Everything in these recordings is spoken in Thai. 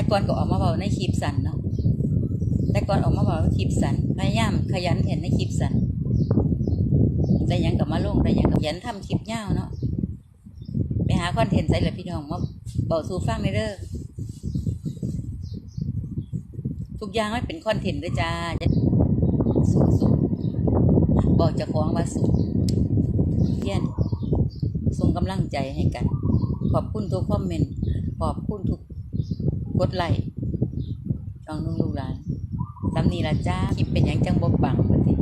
แต่ก่อนก็ออกมาเบาในคลิปสันเนาะแต่ก่อนออกมาเบาในคลิปสันพยายามขยันเห็นในคลิปสันได้หยังกับมาลงได้หยังกับขยันทำคลิปยาเนาะไปหาคอนเทนต์ใส่เลยพี่น้องมาเบาสูฟังในเด้อทุกอย่างไม่เป็นคอนเทนต์ด้วยจ้าสู้สู้บอกจะคล้องว่าสู้เพียนส่งกำลังใจให้กัน ขอบคุณทุกคอมเมนต์ขอบคุณทุก กดไลค์จองนุ่งลูกหลานสำนีละจ้าคลิปเป็นยังจังบบบังบัดนี้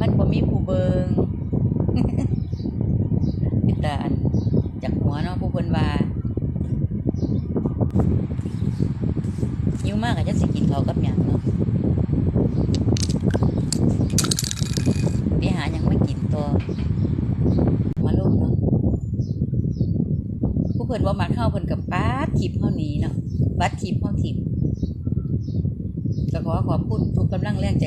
มันบ่มีผู้เบิงพิตาอันจากหัวเนาะผู้เบินว่าหิวมากก็จะสิกินข้ากับหยังเนาะไปหาหยังมากินตัวมาลงเนาะ ผู้ เพิ่นว่ามักเข้าเพิ่นกับป้าดคลิปเท่านี้เนาะบัดคลิปเท่าทิมก็ขอขอบคุณทุกกำลังแรงใจ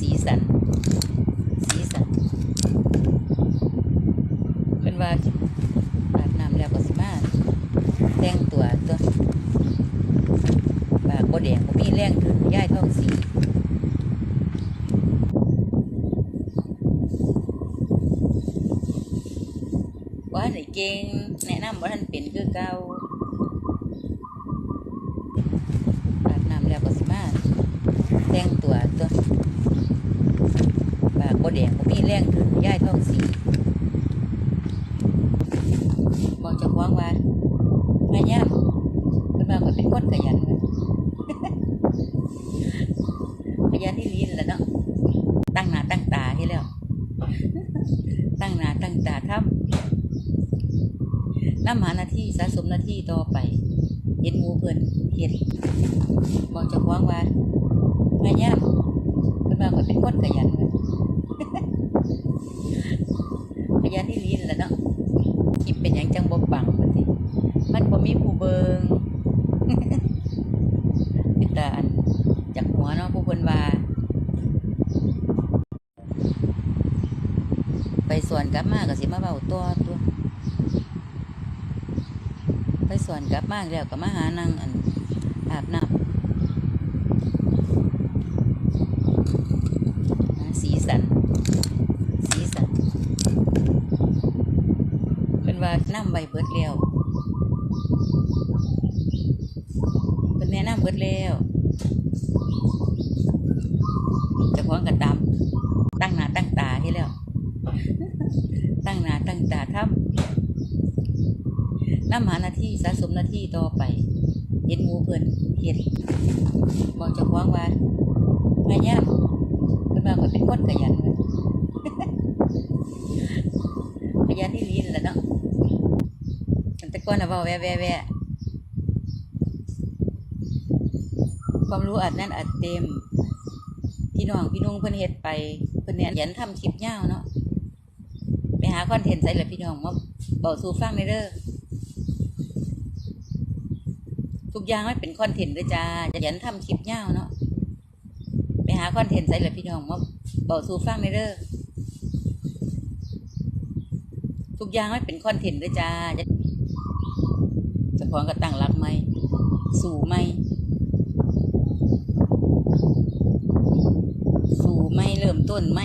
สีสัน สีสันเพิ่นว่าอาบน้ำแล้วก็สิมาแต่งตัวตัวปากบ่แดงบ่มีแรงถึงย่ายท้องสี ว่าไหนเก่งแนะนำว่าท่านเป็นคือเก่าอาบน้ำแล้วก็สิมาแต่งตัวตัวปากบ่แดงบ่มีแรงถึงย่ายท้องสีบอกจะคว้างว่าพยายามเป็นมาก็เป็นคนขยันเลยขยันที่ลีนแหละเนาะตั้งหน้าตั้งตาให้แล้ว ตั้งหน้าตั้งตาทำ น้ำหาหน้าที่สะสมหน้าที่ต่อไป เห็นหมูเพิ่นเฮ็ดบอกจะคว้าของว่าพยายามเป็นมาก็เป็นคนขยันเลยขยันที่ลีนแหละเนาะคลิปเป็นหยังจังบ่ปังบัดนี้มันบ่มีผู้เบิงพิตาอันจากหัวเนาะผู้เพิ่นว่าไปสวนกลับมาก็สิมาเว้าตัวตัว สวนกลับมาแล้วก็มาหานางอันอาบน้ำสีสัน สีสันเป็นว่าน้ำใบเบิดแล้วเป็นแนะนำเบิดแล้วจะพร้อมกันตามตั้งหน้าตั้งตาให้แล้ว ตั้งหน้าตั้งตาทำ น้ำหาหน้าที่สะสมหน้าที่ต่อไป เห็นหมูเพิ่นเฮ็ดบอกจะคว้างว่าพยายามเป็นมาก็เป็นคนขยันเลยขยันที่ลีนแหละเนาะแต่ก่อนน่ะเว้าแว่แวแวความรู้อัดแนั่นอัดเต็ม พี่น้องพี่นุ่งเพิ่นเฮ็ดไปเพิ่นเนี่ยยันทำคลิปยาเนาะไปหาคอนเทนต์ใส่เละพี่น้องมาบอกสู่ฟังในเด้อ ทุกอย่างไม่เป็นคอนเทนต์ด้วยจ้าจะยันทำคลิปยาวเนาะไปหาคอนเทนต์ใส่เลยพี่น้องมาบอกสู่ฟังในเด้อทุกอย่างไม่เป็นคอนเทนต์ด้วยจ้าจะจะพร้องก็ตั้งรักไหมสู่ไหมสู่ไหมเริ่มต้นไหม